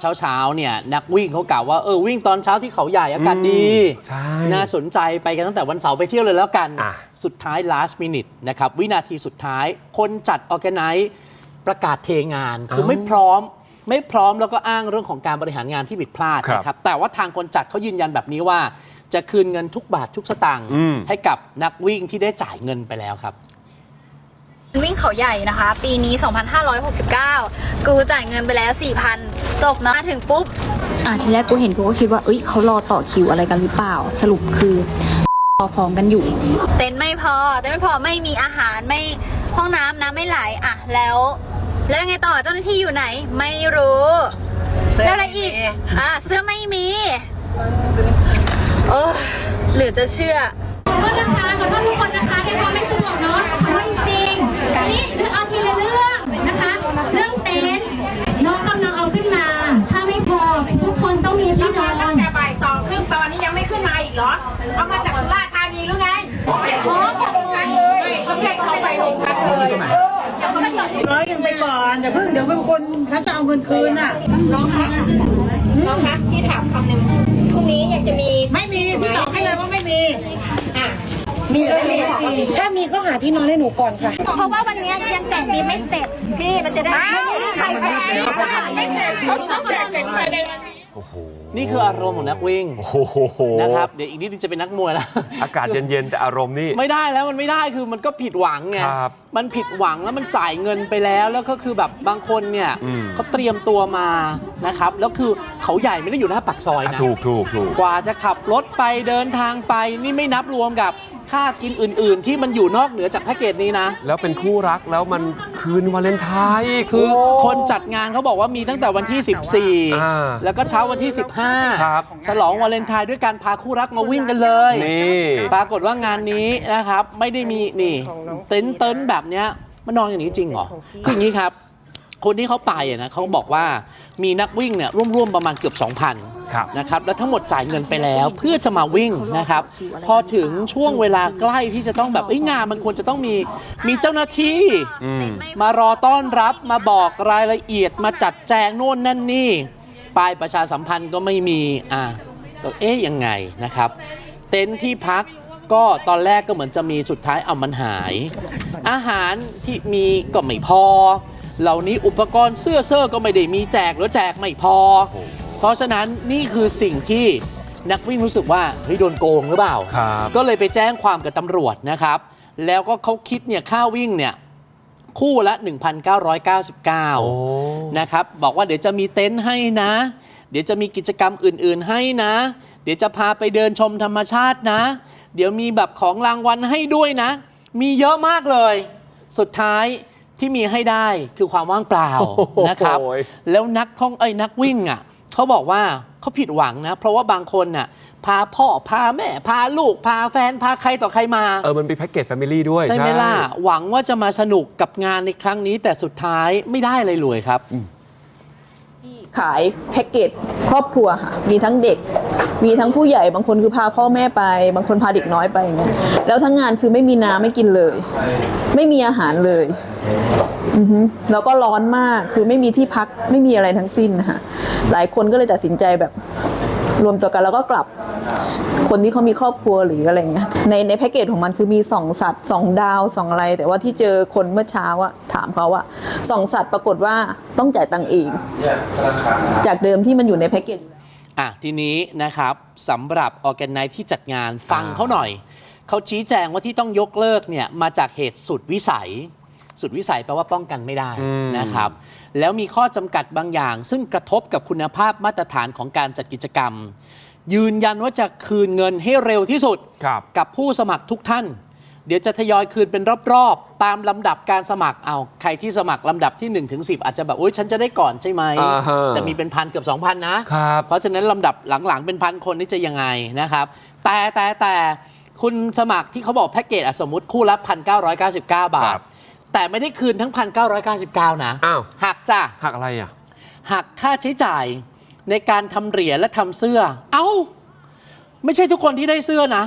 เช้าเช้าๆเนี่ยนักวิ่งเขากล่าวว่าเออวิ่งตอนเช้าที่เขาใหญ่อากาศดี ใช่น่าสนใจไปกันตั้งแต่วันเสาร์ไปเที่ยวเลยแล้วกัน อะ สุดท้าย last minute นะครับ วินาทีสุดท้าย คนจัด organize ประกาศเทงาน คือไม่พร้อม ไม่พร้อมแล้วก็อ้างเรื่องของการบริหารงานที่ผิดพลาดครับนะครับแต่ว่าทางคนจัดเขายืนยันแบบนี้ว่า จะคืนเงินทุกบาททุกสตางค์อืม ให้กับนักวิ่งที่ได้จ่ายเงินไปแล้วครับ วิ่งเขาใหญ่นะคะ ปีนี้ 2,569 กูจ่ายเงินไปแล้ว 4,000จบนะมาถึงปุ๊บ อะทีแรกกูเห็นกูก็คิดว่าเอ้ยเขารอต่อคิวอะไรกันหรือเปล่า สรุปคือรอฟ้องกันอยู่ เต็นท์ไม่พอเต็นท์ไม่พอไม่มีอาหารไม่ห้องน้ำน้ำไม่ไหลอะแล้ว แล้วยังไงต่อเจ้าหน้าที่อยู่ไหน ไม่รู้แล้วอะไรอีกอะเสื้อไม่มีโอ้หรือจะเชื่อขอโทษนะคะขอโทษทุกคนนะคะ หรือไงขอของกันเลยเขาแค่เขาไปโรงพักเลยร้อยหนึ่งไปก่อนอย่าเพิ่งเดี๋ยวเป็นคนถ้าจะเอาเงินคืนอะน้องคะน้องคะพี่ถามคำหนึ่งพรุ่งนี้ยังจะมีไม่มีพี่ตอบให้เลยว่าไม่มีอะมีเลยมีถ้ามีก็หาที่นอนให้หนูก่อนค่ะ เพราะว่าวันนี้ยังแต่งดีไม่เสร็จ พี่มันจะได้ใครใครไม่เสร็จเขาต้องแจกเสร็จภายในวันนี้โอ้โห นี่คืออารมณ์ของนักวิ่งโอ้โหนะครับเดี๋ยวอีกนิดนึงจะเป็นนักมวยแล้ว อากาศเย็น ๆ แต่อารมณ์นี่ ไม่ได้แล้วมันไม่ได้คือมันก็ผิดหวังไงครับมันผิดหวังแล้วมันสายเงินไปแล้ว แล้วก็คือแบบบางคนเนี่ยอืม เขาเตรียมตัวมานะครับแล้วคือเขาใหญ่ไม่ได้อยู่หน้าปากซอยอะนะ ถูกถูกถูก กว่าจะขับรถไปเดินทางไปนี่ไม่นับรวมกับ ค่ากินอื่น ๆ ที่มันอยู่นอกเหนือจากแพ็กเกจนี้นะ แล้วเป็นคู่รักแล้วมันคืนวาเลนไทน์อีกคือโคนจัดงานเขาบอกว่ามีตั้งแต่วันที่ อ่า14 แล้วก็เช้าวันที่ ครับ 15 ฉลองวาเลนไทน์ด้วยการพาคู่รักมาวิ่งกันเลย นี่ ปรากฏว่างานนี้นะครับ ไม่ได้มีนี่เต็นท์เต็นท์แบบเนี้ยมันนอนอย่างนี้จริงเหรอคืออย่างนี้ครับ คนที่เขาไปอะนะเขาบอกว่ามีนักวิ่งเนี่ยร่วมๆประมาณเกือบ 2,000 ครับ นะครับแล้วทั้งหมดจ่ายเงินไปแล้วเพื่อจะมาวิ่งนะครับ พอถึงช่วงเวลาใกล้ที่จะต้องแบบเอ้ยงานมันควรจะต้องมีมีเจ้าหน้าที่ อืม มารอต้อนรับมาบอกรายละเอียดมาจัดแจงโน่นนั่นนี่ป้ายประชาสัมพันธ์ก็ไม่มีอะก็เอ๊ยยังไงนะครับ เต็นท์ที่พักก็ตอนแรกก็เหมือนจะมีสุดท้ายเอามันหาย อาหารที่มีก็ไม่พอ เหล่านี้อุปกรณ์เสื้อเสื้อก็ไม่ได้มีแจกหรือแจกไม่พอ เพราะฉะนั้นนี่คือสิ่งที่นักวิ่งรู้สึกว่าเฮ้ยโดนโกงหรือเปล่า ครับก็เลยไปแจ้งความกับตำรวจนะครับ แล้วก็เขาคิดเนี่ยค่าวิ่งเนี่ยคู่ละ โอ้1,999 นะครับบอกว่าเดี๋ยวจะมีเต็นท์ให้นะ เดี๋ยวจะมีกิจกรรมอื่นๆให้นะ เดี๋ยวจะพาไปเดินชมธรรมชาตินะ เดี๋ยวมีแบบของรางวัลให้ด้วยนะ มีเยอะมากเลย สุดท้ายที่มีให้ได้คือความว่างเปล่าโอ้โหนะครับแล้วนักท่องเอ้ยนักวิ่งอะ เขาบอกว่าเขาผิดหวังนะ เพราะว่าบางคนน่ะพาพ่อพาแม่ พาลูก พาแฟน พาใครต่อใครมา เออ มันเป็นแพ็กเกจแฟมิลี่ด้วย ใช่ไหมล่ะ หวังว่าจะมาสนุกกับงานในครั้งนี้ แต่สุดท้ายไม่ได้อะไรเลยครับขายแพ็กเกจครอบครัวค่ะมีทั้งเด็ก มีทั้งผู้ใหญ่บางคนคือพาพ่อแม่ไป บางคนพาเด็กน้อยไปอย่างเงี้ยแล้วทั้งงานคือไม่มีน้ำไม่กินเลย ไม่มีอาหารเลย อือฮึแล้วก็ร้อนมากคือไม่มีที่พักไม่มีอะไรทั้งสิ้นนะคะหลายคนก็เลยตัดสินใจแบบรวมตัวกันแล้วก็กลับคนที่เขามีครอบครัวหรืออะไรเงี้ยในในแพ็กเกจของมันคือมีสองสัตว์สองดาวสองอะไร แต่ว่าที่เจอคนเมื่อเช้าอะถามเขาอะสองสัตว์ปรากฏว่าต้องจ่ายตังค์เอง จากเดิมที่มันอยู่ในแพ็กเกจอยู่แล้ว อะทีนี้นะครับสำหรับออแกไนที่จัดงานฟังเขาหน่อย เขาชี้แจงว่าที่ต้องยกเลิกเนี่ยมาจากเหตุสุดวิสัย สุดวิสัยแปลว่าป้องกันไม่ได้อืมนะครับ แล้วมีข้อจำกัดบางอย่าง ซึ่งกระทบกับคุณภาพมาตรฐานของการจัดกิจกรรม ยืนยันว่าจะคืนเงินให้เร็วที่สุดครับกับผู้สมัครทุกท่าน เดี๋ยวจะทยอยคืนเป็นรอบๆ ตามลำดับการสมัครเอาใครที่สมัครลำดับที่1นถึงสิอาจจะแบบโอ๊ยฉันจะได้ก่อนใช่ไหมอ่าฮะแต่มีเป็นพันเกือบ2,000นะครับเพราะฉะนั้นลำดับหลังๆเป็นพันคนนี่จะยังไงนะครับ แต่แต่แต่คุณสมัครที่เขาบอกแพ็กเกจอะสมมติคู่ละ1,999 บาคทรับ แต่ไม่ได้คืนทั้ง 1,999 นะ อ้าว หักจ้ะ หักอะไรอะ หักค่าใช้จ่ายในการทำเหรียญและทำเสื้อ เอ้า ไม่ใช่ทุกคนที่ได้เสื้อนะ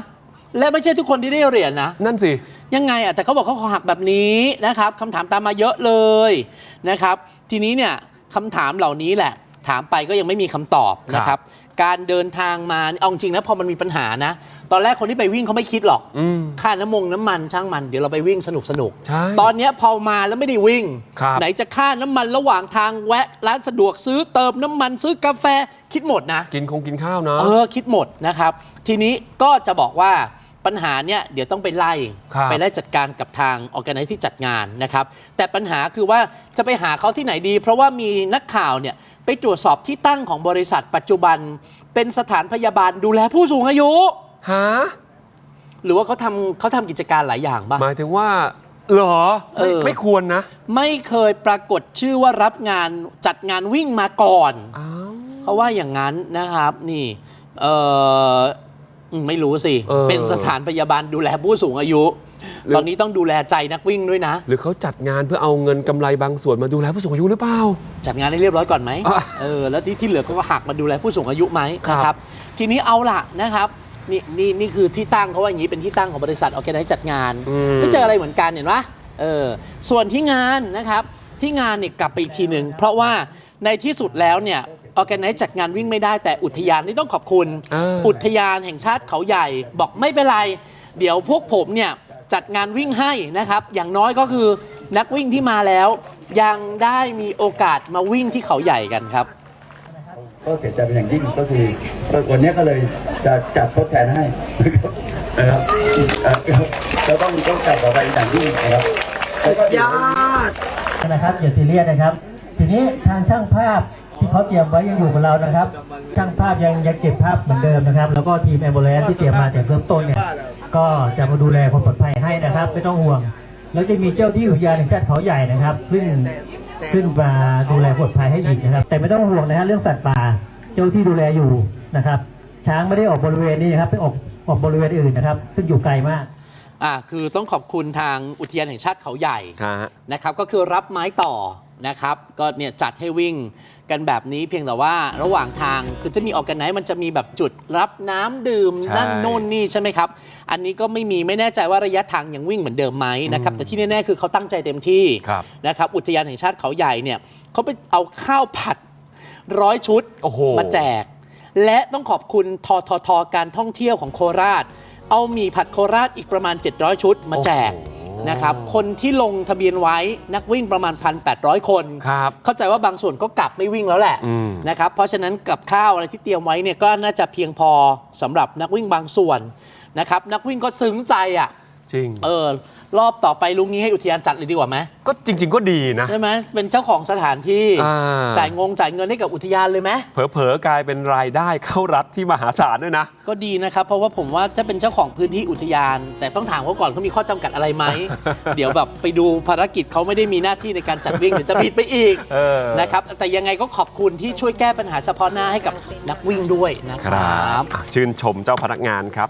และไม่ใช่ทุกคนที่ได้เหรียญนะ นั่นสิ ยังไงอะแต่เขาบอกเขาขอหักแบบนี้นะครับคำถามตามมาเยอะเลยนะครับ ทีนี้เนี่ยคำถามเหล่านี้แหละ ถามไปก็ยังไม่มีคำตอบนะครับ การเดินทางมาเอาจริงนะพอมันมีปัญหานะ ตอนแรกคนที่ไปวิ่งเขาไม่คิดหรอก อืม ค่าน้ำมงน้ำมันช่างมันเดี๋ยวเราไปวิ่งสนุกสนุกๆใช่ตอนเนี้ยพอมาแล้วไม่ได้วิ่ง ครับไหนจะค่าน้ำมันระหว่างทางแวะ ร้านสะดวกซื้อเติมน้ำมันซื้อกาแฟคิดหมดนะ กินคงกินข้าวเนาะเออคิดหมดนะครับ ทีนี้ก็จะบอกว่าปัญหาเนี่ยเดี๋ยวต้องไปไล่ครับไปไล่จัดการกับทางออแกไนที่จัดงานนะครับ แต่ปัญหาคือว่าจะไปหาเขาที่ไหนดี เพราะว่ามีนักข่าวเนี่ย ไปตรวจสอบที่ตั้งของบริษัทปัจจุบัน เป็นสถานพยาบาลดูแลผู้สูงอายุ ฮะหรือว่าเขาทำเขาทำกิจการหลายอย่างบ้าง หมายถึงว่าเหรอไม่เออไม่ควรนะไม่เคยปรากฏชื่อว่ารับงานจัดงานวิ่งมาก่อน อ้าว เขาว่าอย่างนั้นนะครับนี่เอออืมไม่รู้สิ เออ เป็นสถานพยาบาลดูแลผู้สูงอายุหรือ ตอนนี้ต้องดูแลใจนักวิ่งด้วยนะ หรือเขาจัดงานเพื่อเอาเงินกำไรบางส่วนมาดูแลผู้สูงอายุหรือเปล่า จัดงานให้เรียบร้อยก่อนไหมอะเออแล้วที่ที่เหลือก็หักมาดูแลผู้สูงอายุไหมครับ นะครับ ทีนี้เอาล่ะนะครับนี่นี่นี่คือที่ตั้งเขาว่าอย่างนี้เป็นที่ตั้งของบริษัทออแกไนจัดงานอืมไม่เจออะไรเหมือนกันเห็นปะเออส่วนที่งานนะครับที่งานเนี่ยกลับไปอีกทีหนึ่งเพราะว่าในที่สุดแล้วเนี่ยออแกไนจัดงานวิ่งไม่ได้แต่อุทยานนี่ต้องขอบคุณ เอออุทยานแห่งชาติเขาใหญ่บอกไม่เป็นไร เดี๋ยวพวกผมเนี่ย จัดงานวิ่งให้นะครับ อย่างน้อยก็คือนักวิ่งที่มาแล้ว ยังได้มีโอกาสมาวิ่งที่เขาใหญ่กันครับ ก็เสียใจเป็นอย่างยิ่งก็คือวันนี้ก็เลยจะจัดทดแทนให้นะครับเอ่อเราต้องต้องจัดต่อไปอย่างยิ่งนะครับแล้วก็เดี๋ยวนะครับอย่าซีเรียสนะครับ ทีนี้ทางช่างภาพที่เขาเตรียมไว้ยังอยู่กับเรานะครับ ช่างภาพยังยังเก็บภาพเหมือนเดิมนะครับ แล้วก็ทีมแอมบูเลนที่เตรียมมาแต่เริ่มต้นเนี่ย ก็จะมาดูแลความปลอดภัยให้นะครับ ไม่ต้องห่วง แล้วจะมีเจ้าที่อุทยานแห่งชาติเขาใหญ่นะครับซึ่งซึ่งมาดูแลความปลอดภัยให้อีกนะครับ แต่ไม่ต้องห่วงนะฮะเรื่องสัตว์ป่าเจ้าที่ดูแลอยู่นะครับ ช้างไม่ได้ออกบริเวณนี้นะครับไปออกออกบริเวณอื่นนะครับ ซึ่งอยู่ไกลมากอ่าคือต้องขอบคุณทางอุทยานแห่งชาติเขาใหญ่ฮะนะครับก็คือรับไม้ต่อ นะครับ ก็เนี่ยจัดให้วิ่งกันแบบนี้เพียงแต่ว่าระหว่างทางคือถ้ามีออกกันไนมันจะมีแบบจุดรับน้ำดื่ม ใช่ นั่นโน่นนี่ใช่ไหมครับ อันนี้ก็ไม่มีไม่แน่ใจว่าระยะทางยังวิ่งเหมือนเดิมไหมนะครับอืมแต่ที่แน่ๆคือเขาตั้งใจเต็มที่ครับ นะครับอุทยานแห่งชาติเขาใหญ่เนี่ยเขาไปเอาข้าวผัดร้อยชุด โอ้โห มาแจก และต้องขอบคุณทททการท่องเที่ยวของโคราช เอาหมีผัดโคราชอีกประมาณ 700 ชุดมาแจก โอ้โห นะครับคนที่ลงทะเบียนไว้นักวิ่งประมาณ 1,800 คน ครับ เข้าใจว่าบางส่วนก็กลับไม่วิ่งแล้วแหละอืม นะครับเพราะฉะนั้นกับข้าวอะไรที่เตรียมไว้เนี่ยก็น่าจะเพียงพอสำหรับนักวิ่งบางส่วนนะครับนักวิ่งก็ซึ้งใจอะ จริง เออ รอบต่อไปลุงนี้ให้อุทยานจัดเลยดีกว่าไหมก็จริง ๆ ก็ดีนะ ใช่ไหมเป็นเจ้าของสถานที่อ่า จ่ายงงจ่ายเงินให้กับอุทยานเลยไหมเผลอๆกลายเป็นรายได้เข้ารัฐที่มหาศาลด้วยนะ ก็ดีนะครับ เพราะว่าผมว่าจะเป็นเจ้าของพื้นที่อุทยาน แต่ต้องถามเขาก่อนเขามีข้อจำกัดอะไรไหม เดี๋ยวแบบไปดูภารกิจเขาไม่ได้มีหน้าที่ในการจัดวิ่งเดี๋ยวจะผิดไปอีกเออนะครับแต่ยังไงก็ขอบคุณที่ช่วยแก้ปัญหาเฉพาะหน้าให้กับนักวิ่งด้วยนะคครัรับบ อะชื่นชมเจ้าพนักงานครับ